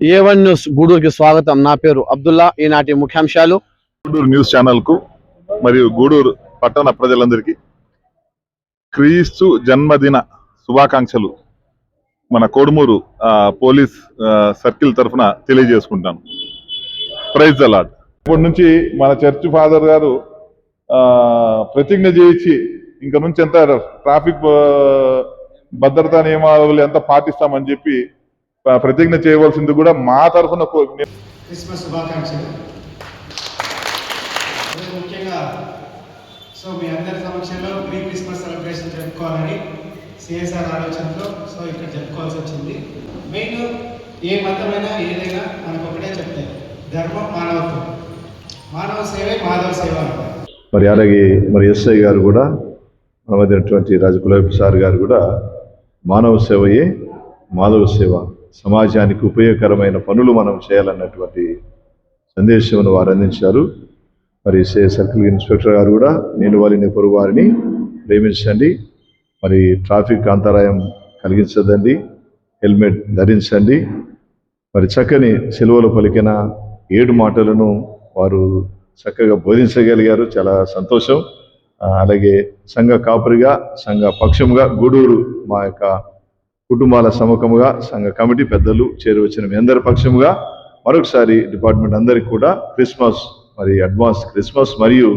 ఏ one news గూడూరుకి స్వాగతం. నా పేరు అబ్దుల్లా. ఈనాటి ముఖ్యాంశాలు. గూడూరు న్యూస్ ఛానల్కు మరియు గూడూరు పట్టణ ప్రజలందరికీ క్రీస్తు జన్మదిన శుభాకాంక్షలు మన కోడుమూరు పోలీస్ సర్కిల్ తరఫున తెలియజేసుకుంటాను. ప్రైజ్ అలాడ్ ఇప్పటి నుంచి మన చర్చ్ ఫాదర్ గారు ప్రతిజ్ఞ చేయించి ఇంక నుంచి ఎంత ట్రాఫిక్ భద్రతా నియమావళి ఎంత పాటిస్తామని చెప్పి ప్రతిజ్ఞ చేయవలసింది కూడా మా తరఫున క్రిస్మస్ శుభాకాంక్షలు. అదే ముఖ్యంగా సో మీ అందరి సమక్షంలో ప్రీ క్రిస్మస్ సెలబ్రేషన్ జరుపుకోవాలని సిఎస్ఆర్ ఆలోచనతో సో ఇక్కడ జరుపుకోవాల్సి వచ్చింది. మెయిన్ ఏ మతమైనా ఏదైనా మనకు ఒకటే చెప్తారు ధర్మం మానవత్వం. మానవ సేవే మాధవ సేవ మరి అలాగే మరి ఎస్ఐ గారు కూడా మన మధ్యనటువంటి రాజకులాబ్ సార్ గారు కూడా మానవ సేవయే మాధవ సేవ. సమాజానికి ఉపయోగకరమైన పనులు మనం చేయాలన్నటువంటి సందేశమును వారు అందించారు. మరి సే సర్కిల్ ఇన్స్పెక్టర్ గారు కూడా నేను వారిని పొరుగు వారిని ప్రేమించండి. మరి ట్రాఫిక్ అంతరాయం కలిగించదండి. హెల్మెట్ ధరించండి. మరి చక్కని సెలవులు పలికిన ఏడు మాటలను వారు చక్కగా బోధించగలిగారు. చాలా సంతోషం. అలాగే సంఘ కాపురిగా సంఘ పక్షంగా గూడూరు మా యొక్క కుటుంబాల సముఖముగా సంఘ కమిటీ పెద్దలు చేరువచ్చిన మీ అందరి పక్షముగా మరొకసారి డిపార్ట్మెంట్ అందరికి కూడా క్రిస్మస్ మరి అడ్వాన్స్ క్రిస్మస్ మరియు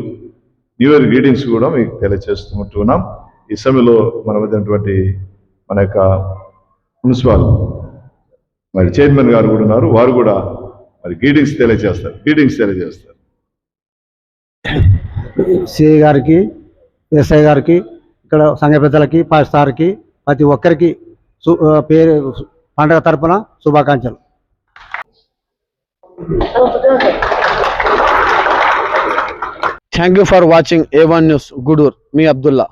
న్యూ ఇయర్ గ్రీటింగ్స్ కూడా మీకు తెలియజేస్తుంటున్నాం ఈ సమయంలో మన వద్దటువంటి మన యొక్క మున్సిపాల్ మరి చైర్మన్ గారు కూడా ఉన్నారు. వారు కూడా మరి గ్రీటింగ్స్ తెలియజేస్తారు గ్రీటింగ్స్ తెలియజేస్తారు. సిఐ గారికి ఎస్ఐ గారికి ఇక్కడ సంఘ పెద్దలకి పాస్టార్కి ప్రతి ఒక్కరికి పేరు పండగ తరపున శుభాకాంక్షలు. Thank you for watching A one news Gudur me Abdullah